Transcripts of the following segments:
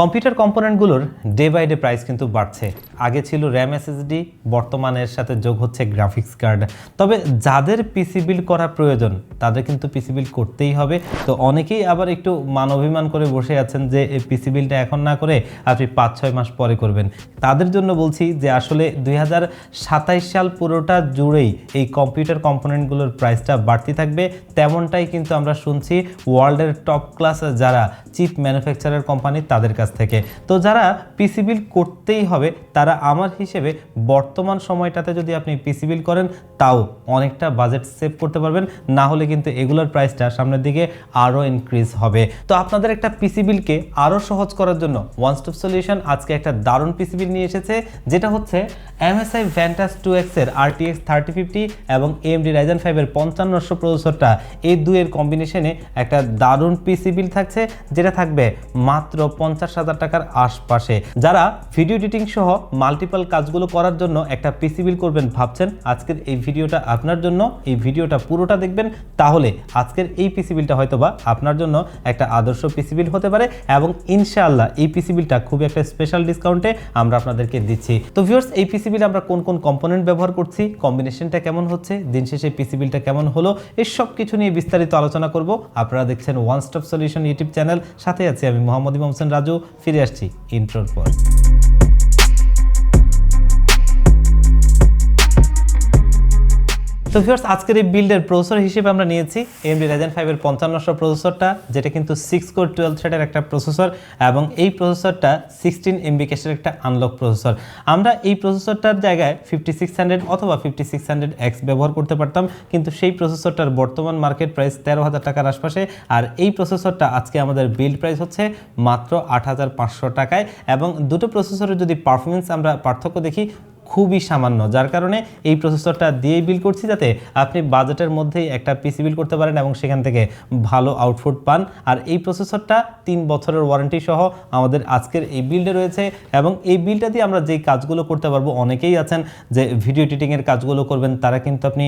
Computer কম্পোনেন্টগুলোর day by day price কিন্তু বাড়ছে। আগে ছিল র্যাম, এসএসডি, বর্তমানের সাথে যোগ হচ্ছে গ্রাফিক্স কার্ড। তবে যাদের পিসি বিল্ড করা প্রয়োজন, তাদের কিন্তু পিসি বিল্ড করতেই হবে। তো অনেকেই আবার একটু মানবিমান করে বসে আছেন যে, এই পিসি বিলটা এখন না করে আপনি পাঁচ, ছয় মাস পরে করবেন। তাদের জন্য বলছি যে, আসলে দুই সাল পুরোটা জুড়েই এই কম্পিউটার কম্পোনেন্টগুলোর প্রাইসটা বাড়তি থাকবে। তেমনটাই কিন্তু আমরা শুনছি ওয়ার্ল্ডের টপ ক্লাস যারা চিপ ম্যানুফ্যাকচারার কোম্পানি, তাদের কাছ থেকে। তো যারা পিসি বিল করতেই হবে, তারা আমার হিসেবে বর্তমান সময়টাতে যদি আপনি পিসি বিল করেন, তাও অনেকটা বাজেট সেভ করতে পারবেন। না হলে কিন্তু এগুলোর প্রাইসটা সামনের দিকে আরও ইনক্রিজ হবে। তো আপনাদের একটা পিসি বিলকে আরও সহজ করার জন্য ওয়ান স্টপ সলিউশন আজকে একটা দারুণ পিসি বিল নিয়ে এসেছে, যেটা হচ্ছে এমএসআই ভ্যান্টাস টু এক্সের আরটিএক্স থার্টি ফিফটি এবং এমডি রাইজেন ফাইভের পঞ্চান্নশো প্রসেসরটা এই দুইয়ের কম্বিনেশনে একটা দারুণ পিসি বিল থাকছে, যেটা থাকবে মাত্র পঞ্চাশ হাজার টাকার আশপাশে। যারা ভিডিও এডিটিং সহ মাল্টিপল কাজগুলো করার জন্য একটা পিসি বিল করবেন ভাবছেন, আজকের এই ভিডিওটা আপনার জন্য, এই ভিডিওটা পুরোটা দেখবেন, তাহলে আজকের এই পিসি বিলটা হয়তো বা আপনার জন্য একটা আদর্শ পিসি বিল হতে পারে এবং ইনশাআল্লাহ এই পিসি বিলটা খুবই একটা স্পেশাল ডিসকাউন্টে আমরা আপনাদেরকে দিচ্ছি। তো ভিউয়ার্স এই পিসি বিলে আমরা কোন কোন কম্পোনেন্ট ব্যবহার করছি কম্বিনেশনটা কেমন হচ্ছে, দিন শেষে পিসি বিলটা কেমন হলো, এই সব কিছু নিয়ে বিস্তারিত আলোচনা করব। আপনারা দেখছেন one stop solution YouTube channel সাথে আছি আমি মোহাম্মদ ইমাম হোসেন রাজু। ফিরে আসছি ইন্ট্রোর পর। তো ভিউয়ার্স আজকের এই বিল্ডের প্রসেসর হিসেবে আমরা নিয়েছি এমডি রাইজেন ফাইভের পঞ্চান্নশো প্রসেসরটা যেটা কিন্তু সিক্স কোর টুয়েলভ থ্রেডের একটা প্রসেসর এবং এই প্রসেসরটা সিক্সটিন এমবি ক্যাশের একটা আনলক প্রসেসর আমরা এই প্রসেসরটার জায়গায় ফিফটি সিক্স হান্ড্রেড অথবা ফিফটি সিক্স হান্ড্রেড এক্স ব্যবহার করতে পারতাম, কিন্তু সেই প্রসেসরটার বর্তমান মার্কেট প্রাইস তেরো হাজার টাকার আশপাশে আর এই প্রসেসরটা আজকে আমাদের বিল্ড প্রাইস হচ্ছে মাত্র আট হাজার পাঁচশো টাকায় এবং দুটো প্রসেসরের যদি পারফরমেন্স আমরা পার্থক্য দেখি খুবই সামান্য, যার কারণে এই প্রসেসরটা দিয়েই বিল করছি যাতে আপনি বাজেটের মধ্যেই একটা পিসি বিল করতে পারেন এবং সেখান থেকে ভালো আউটপুট পান। আর এই প্রসেসরটা তিন বছরের ওয়ারেন্টি সহ আমাদের আজকের এই বিলটা রয়েছে এবং এই বিলটা দিয়ে আমরা যেই কাজগুলো করতে পারব, অনেকেই আছেন যে ভিডিও এডিটিংয়ের কাজগুলো করবেন, তারা কিন্তু আপনি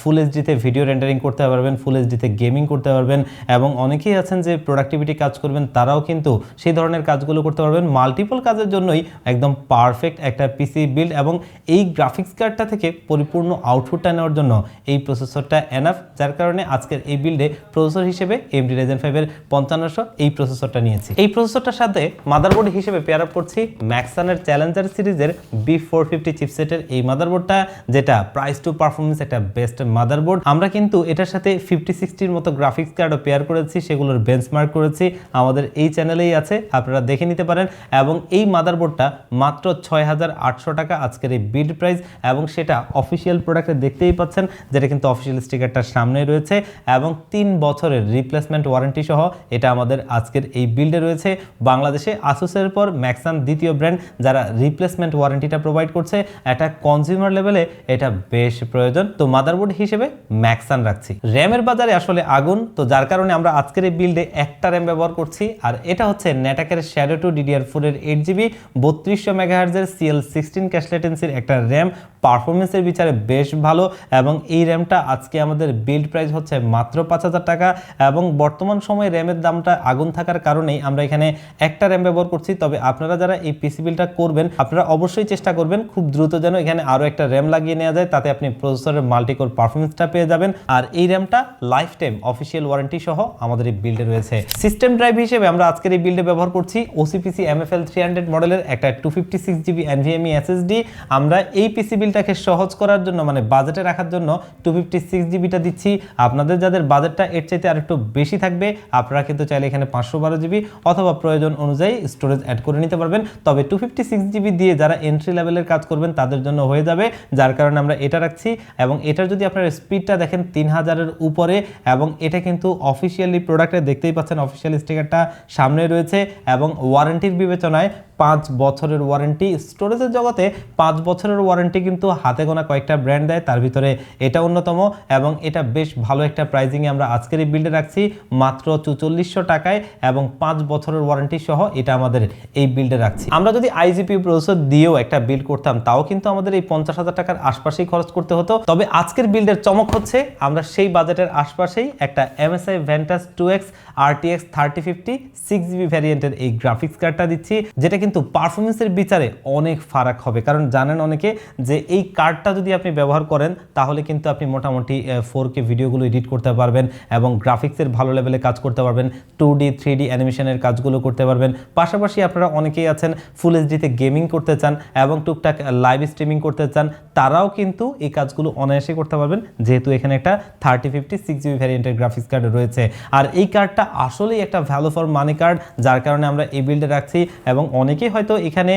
ফুল এইচডিতে ভিডিও রেন্ডারিং করতে পারবেন ফুল এইচডিতে গেমিং করতে পারবেন এবং অনেকেই আছেন যে প্রোডাক্টিভিটি কাজ করবেন, তারাও কিন্তু সেই ধরনের কাজগুলো করতে পারবেন। মাল্টিপল কাজের জন্যই একদম পারফেক্ট একটা পিসি বিল্ড এবং এই গ্রাফিক্স কার্ডটা থেকে পরিপূর্ণ আউটপুটটা নেওয়ার জন্য এই প্রসেসরটা এনাফ যার কারণে আজকের এই বিল্ডে প্রসেসর হিসেবে এমডি রেজেন ফাইভের পঞ্চান্নশো এই প্রসেসরটা নিয়েছি। এই প্রসেসরটার সাথে মাদারবোর্ড হিসেবে পেয়ার আপ করছি ম্যাক্সানের challenger series B four fifty চিপসেটের এই মাদারবোর্ডটা যেটা প্রাইস টু পারফরমেন্স একটা বেস্ট মাদারবোর্ড আমরা কিন্তু এটার সাথে ফিফটি সিক্সটির মতো গ্রাফিক্স কার্ডও পেয়ার করেছি, সেগুলোর বেঞ্চমার্ক করেছি, আমাদের এই চ্যানেলেই আছে, আপনারা দেখে নিতে পারেন। এবং এই মাদারবোর্ডটা মাত্র ছয় হাজার আটশো টাকা আজকের এই বিল্ড প্রাইস এবং সেটা অফিসিয়াল প্রোডাক্টে দেখতেই পাচ্ছেন, যেটা কিন্তু অফিসিয়াল স্টিকারটার সামনে রয়েছে এবং তিন বছরের রিপ্লেসমেন্ট ওয়ারেন্টি সহ এটা আমাদের আজকের এই বিল্ডে রয়েছে। বাংলাদেশে আসুসের পর ম্যাক্সান দ্বিতীয় ব্র্যান্ড যারা রিপ্লেসমেন্ট ওয়ারেন্টিটা প্রোভাইড করছে একটা কনজিউমার লেভেলে এটা বেশ প্রয়োজন। তো মাদারবোর্ড হিসেবে ম্যাক্সান রাখছি। র্যামের বাজারে আসলে আগুন, তো যার কারণে আমরা আজকের এই বিল্ডে একটা র্যাম ব্যবহার করছি। আর এটা হচ্ছে নেটাকের শ্যাডো টু ডিডিআর ফোরের এইট জিবি বত্রিশশো মেগাহার্জের সিএল সিক্সটিন ক্যাশলেটেন্সির একটা র্যাম। পারফরমেন্সের বিচারে বেশ ভালো এবং এই র্যামটা আজকে আমাদের বিল্ড প্রাইস হচ্ছে মাত্র পাঁচ হাজার টাকা এবং বর্তমান সময়ে র্যামের দামটা আগুন থাকার কারণেই আমরা এখানে একটা র্যাম ব্যবহার করছি। তবে আপনারা যারা এই পিসি বিলটা করবেন, আপনারা অবশ্যই চেষ্টা করবেন খুব দ্রুত যেন এখানে আরও একটা র্যাম লাগিয়ে নেওয়া যায়, তাতে আপনি প্রসেসরের মাল্টিকোর পারফরমেন্সটা পেয়ে যাবেন। আর এই র্যামটা লাইফ টাইম অফিসিয়াল ওয়ারেন্টি সহ আমাদের এই বিল্ডে রয়েছে। সিস্টেম ড্রাইভ হিসেবে আমরা আজকের এই বিল্ডে ব্যবহার করছি ওসিপিসি এমএফএল থ্রি হান্ড্রেড মডেলের একটা two fifty six GB NVMe SSD আমরা এই পিসি বিলটাকে সহজ করার জন্য মানে বাজেটে রাখার জন্য টু ফিফটি সিক্স জিবিটা দিচ্ছি। আপনাদের যাদের বাজেটটা এর চাইতে আর একটু বেশি থাকবে, আপনারা কিন্তু চাইলে এখানে পাঁচশো বারো জিবি অথবা প্রয়োজন অনুযায়ী স্টোরেজ অ্যাড করে নিতে পারবেন। তবে টু ফিফটি সিক্স জিবি দিয়ে যারা এন্ট্রি লেভেলের কাজ করবেন, তাদের জন্য হয়ে যাবে, যার কারণে আমরা এটা রাখছি। এবং এটার যদি আপনার স্পিডটা দেখেন, তিন হাজারের উপরে, এবং এটা কিন্তু অফিসিয়ালি প্রোডাক্টে দেখতেই পাচ্ছেন অফিসিয়াল স্টিকারটা সামনে রয়েছে, এবং ওয়ারেন্টির বিবেচনায় পাঁচ বছরের ওয়ারেন্টি। স্টোরেজের জগতে পাঁচ বছরের ওয়ারেন্টি কিন্তু হাতে গোনা কয়েকটা ব্র্যান্ড দেয়, তার ভিতরে এটা অন্যতম এবং এটা বেশ ভালো একটা প্রাইজিংয়ে আমরা আজকের এই বিল্ডে রাখছি। মাত্র চুচল্লিশশো টাকায় এবং পাঁচ বছরের ওয়ারেন্টি সহ এটা আমাদের এই বিল্ডে রাখছি। আমরা যদি আইজিপি প্রসেসর দিয়েও একটা বিল্ড করতাম, তাও কিন্তু আমাদের এই পঞ্চাশ হাজার টাকার আশপাশেই খরচ করতে হতো। তবে আজকের বিল্ডের চমক হচ্ছে, আমরা সেই বাজেটের আশপাশেই একটা MSI Ventus two X RTX thirty fifty six GB ভ্যারিয়েন্টের এই গ্রাফিক্স কার্ডটা দিচ্ছি, যেটা কিন্তু পারফরমেন্সের বিচারে অনেক ফারাক হবে। কারণ জানেন অনেকে যে এই কার্ডটা যদি আপনি ব্যবহার করেন, তাহলে কিন্তু আপনি মোটামুটি ফোর কে ভিডিওগুলো এডিট করতে পারবেন এবং গ্রাফিক্সের ভালো লেভেলে কাজ করতে পারবেন টু ডি থ্রি ডি অ্যানিমেশনের কাজগুলো করতে পারবেন। পাশাপাশি আপনারা অনেকেই আছেন ফুল এইচডিতে গেমিং করতে চান এবং টুকটাক লাইভ স্ট্রিমিং করতে চান, তারাও কিন্তু এই কাজগুলো অনায়াসে করতে পারবেন। যেহেতু এখানে একটা থার্টি ফিফটি সিক্স জিবি ভ্যারিয়েন্টের গ্রাফিক্স কার্ড রয়েছে। আর এই কার্ডটা আসলেই একটা ভ্যালু ফর মানি কার্ড যার কারণে আমরা এই বিল্ডে রাখছি এবং অনেকেই হয়তো এখানে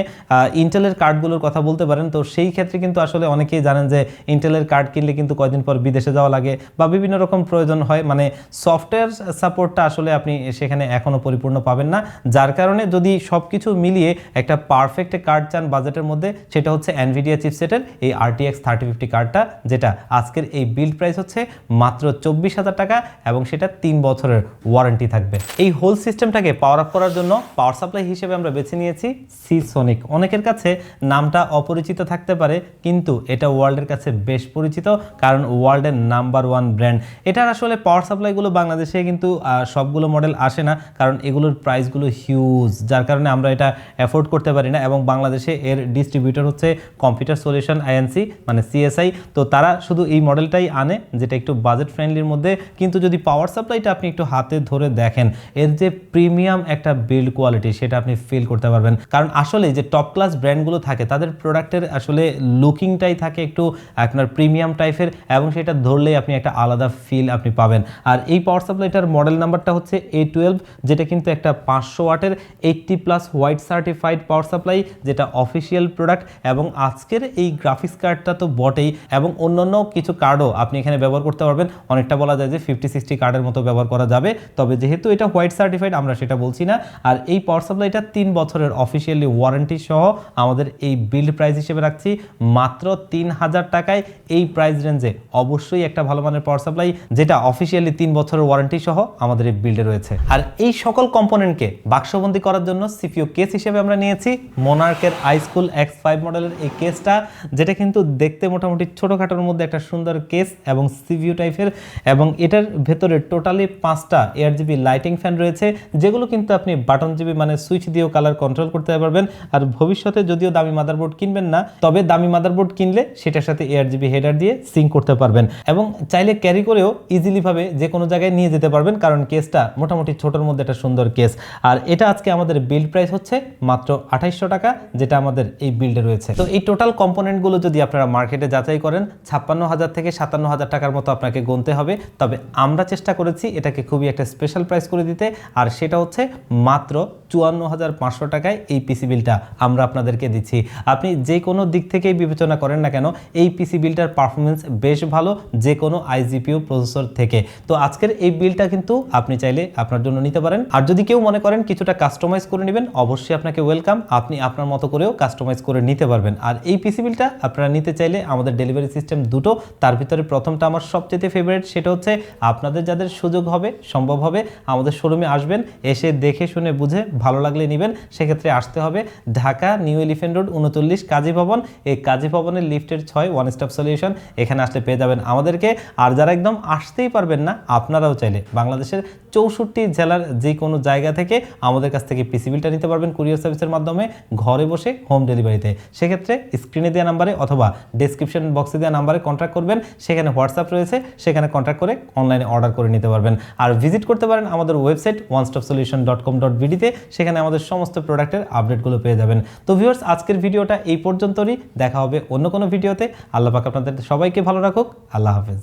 ইন্টেলের কার্ডগুলোর কথা বলতে পারেন। তো সেই ক্ষেত্রে কিন্তু আসলে অনেকেই জানেন যে ইন্টেলের কার্ড কিনলে কিন্তু কয়দিন পর বিদেশে যাওয়া লাগে বা বিভিন্ন রকম প্রয়োজন হয়। মানে সফটওয়্যার সাপোর্টটা আসলে আপনি সেখানে এখনও পরিপূর্ণ পাবেন না। যার কারণে যদি সব কিছু মিলিয়ে একটা পারফেক্ট কার্ড চান বাজেটের মধ্যে, সেটা হচ্ছে অ্যানভিডিয়া চিপসেটের এই আরটিএক্স থার্টি ফিফটি কার্ডটা যেটা আজকের এই বিল্ড প্রাইস হচ্ছে মাত্র চব্বিশ হাজার টাকা এবং সেটা তিন বছরের ওয়ারেন্টি থাকবে। এই হোল সিস্টেমটাকে পাওয়ার আপ করার জন্য পাওয়ার সাপ্লাই হিসেবে আমরা বেছে নিয়েছি। সি সোনিক অনেকের কাছে নামটা অপরিচিত থাকতে পারে, কিন্তু এটা ওয়ার্ল্ডের কাছে বেশ পরিচিত, কারণ ওয়ার্ল্ডের নাম্বার ওয়ান ব্র্যান্ড এটার আসলে পাওয়ার সাপ্লাইগুলো বাংলাদেশে কিন্তু সবগুলো মডেল আসে না, কারণ এগুলোর প্রাইসগুলো হিউজ যার কারণে আমরা এটা অ্যাফোর্ড করতে পারি না, এবং বাংলাদেশে এর ডিস্ট্রিবিউটর হচ্ছে কম্পিউটার সলিউশন আইএনসি মানে সিএসআই তো তারা শুধু এই মডেলটাই আনে, যেটা একটু বাজেট ফ্রেন্ডলির মধ্যে, কিন্তু যদি পাওয়ার সাপ্লাইটা আপনি একটু হাতে ধরে দেখেন, এর যে প্রিমিয়াম একটা বিল্ড কোয়ালিটি সেটা আপনি ফিল করতে পারবেন। কারণ আসলে যে টপ ক্লাস ব্র্যান্ডগুলো থাকে, তাদের প্রোডাক্টের আসলে লুকিংটাই থাকে একটু আপনার প্রিমিয়াম টাইপের এবং সেটা ধরলেই আপনি একটা আলাদা ফিল আপনি পাবেন। আর এই পাওয়ার সাপ্লাইটার মডেল নাম্বারটা হচ্ছে এ টুয়েলভ যেটা কিন্তু একটা পাঁচশো ওয়াটের eighty plus white certified power supply যেটা অফিসিয়াল প্রোডাক্ট এবং আজকের এই গ্রাফিক্স কার্ডটা তো বটেই এবং অন্যান্য কিছু কার্ডও আপনি এখানে ব্যবহার করতে পারবেন। অনেকটা বলা যায় যে ফিফটি সিক্সটি কার্ডের মতো ব্যবহার করা যাবে। তবে যেহেতু এটা হোয়াইট সার্টিফাইড আমরা সেটা বলছি না। আর এই পাওয়ার সাপ্লাইটা তিন বছরের অফিসিয়ালি ওয়ারেন্টি সহ আমাদের এই বিল্ড প্রাইস হিসেবে রাখছি মাত্র তিন হাজার টাকায়। এই প্রাইস রেঞ্জে অবশ্যই একটা ভালো মানের পাওয়ার সাপ্লাই যেটা অফিসিয়ালি তিন বছরের ওয়ারেন্টি সহ আমাদের এই বিল্ডে রয়েছে। আর এই সকল কম্পোনেন্টকে বাক্সবন্দি করার জন্য সিপিও কেস হিসেবে আমরা নিয়েছি মোনার্কের আইস্কুল এক্স ফাইভ মডেলের এই কেসটা যেটা কিন্তু দেখতে মোটামুটি ছোটোখাটোর মধ্যে একটা সুন্দর কেস এবং সিভিউ টাইপের এবং এটার ভেতরে টোটালি পাঁচটা এয়ার জিবি লাইটিং ফ্যান রয়েছে, যেগুলো কিন্তু আপনি বাটন জিবি মানে সুইচ দিয়েও কালার কন্ট্রোল পারবেন। আর ভবিষ্যতে যদিও দামি মাদারবোর্ড কিনবেন না, তবে দামি মাদারবোর্ড কিনলে সেটার সাথে এয়ার জিবি হেডার দিয়ে সিঙ্ক করতে পারবেন। এবং চাইলে ক্যারি করেও ইজিলিভাবে যে কোনো জায়গায় নিয়ে যেতে পারবেন, কারণ কেসটা মোটামুটি ছোটোর মধ্যে একটা সুন্দর কেস আর এটা আজকে আমাদের বিল্ড প্রাইস হচ্ছে মাত্র আঠাইশশো টাকা, যেটা আমাদের এই বিল্ডে রয়েছে। তো এই টোটাল কম্পোনেন্টগুলো যদি আপনারা মার্কেটে যাচাই করেন, ছাপ্পান্ন হাজার থেকে সাতান্ন হাজার টাকার মতো আপনাকে গুনতে হবে। তবে আমরা চেষ্টা করেছি এটাকে খুবই একটা স্পেশাল প্রাইস করে দিতে, আর সেটা হচ্ছে মাত্র চুয়ান্ন হাজার পাঁচশো টাকায় এই পিসি বিলটা আমরা আপনাদেরকে দিচ্ছি। আপনি যে কোনো দিক থেকেই বিবেচনা করেন না কেন, এই পিসি বিলটার পারফরমেন্স বেশ ভালো যে কোনো আইজিপিও প্রসেসর থেকে। তো আজকের এই বিলটা কিন্তু আপনি চাইলে আপনার জন্য নিতে পারেন। আর যদি কেউ মনে করেন কিছুটা কাস্টমাইজ করে নেবেন, অবশ্যই আপনাকে ওয়েলকাম আপনি আপনার মতো করেও কাস্টমাইজ করে নিতে পারবেন। আর এই পিসি বিলটা আপনারা নিতে চাইলে আমাদের ডেলিভারি সিস্টেম দুটো, তার ভিতরে প্রথমটা আমার সবচেয়ে ফেভারিট সেটা হচ্ছে আপনাদের যাদের সুযোগ হবে, সম্ভব হবে, আমাদের শোরুমে আসবেন, এসে দেখে শুনে বুঝে ভালো লাগলে নেবেন। সেক্ষেত্রে আসতে হবে ঢাকা, নিউ এলিফেন্ট রোড, উনচল্লিশ কাজী ভবন। এই কাজী ভবনের লিফটের ছয় ওয়ান স্টপ সলিউশন এখানে আসলে পেয়ে যাবেন আমাদেরকে। আর যারা একদম আসতেই পারবেন না, আপনারাও চাইলে বাংলাদেশের চৌষট্টি জেলার যে কোনো জায়গা থেকে আমাদের কাছ থেকে পিসি বিলটা নিতে পারবেন কুরিয়ার সার্ভিসের মাধ্যমে ঘরে বসে হোম ডেলিভারিতে সেক্ষেত্রে স্ক্রিনে দেওয়া নাম্বারে অথবা ডেসক্রিপশন বক্সে দেওয়া নাম্বারে কন্ট্যাক্ট করবেন। সেখানে হোয়াটসঅ্যাপ রয়েছে, সেখানে কন্ট্যাক্ট করে অনলাইনে অর্ডার করে নিতে পারবেন। আর ভিজিট করতে পারেন আমাদের website one stop solution dot com dot বিডিতে সেখানে আমাদের সমস্ত প্রোডাক্টের আপডেটগুলো পেয়ে যাবেন। তো ভিউয়ার্স আজকের ভিডিওটা এই পর্যন্তই। দেখা হবে অন্য কোনো ভিডিওতে। আল্লাহ পাক আপনাদের সবাইকে ভালো রাখুক। আল্লাহ হাফেজ।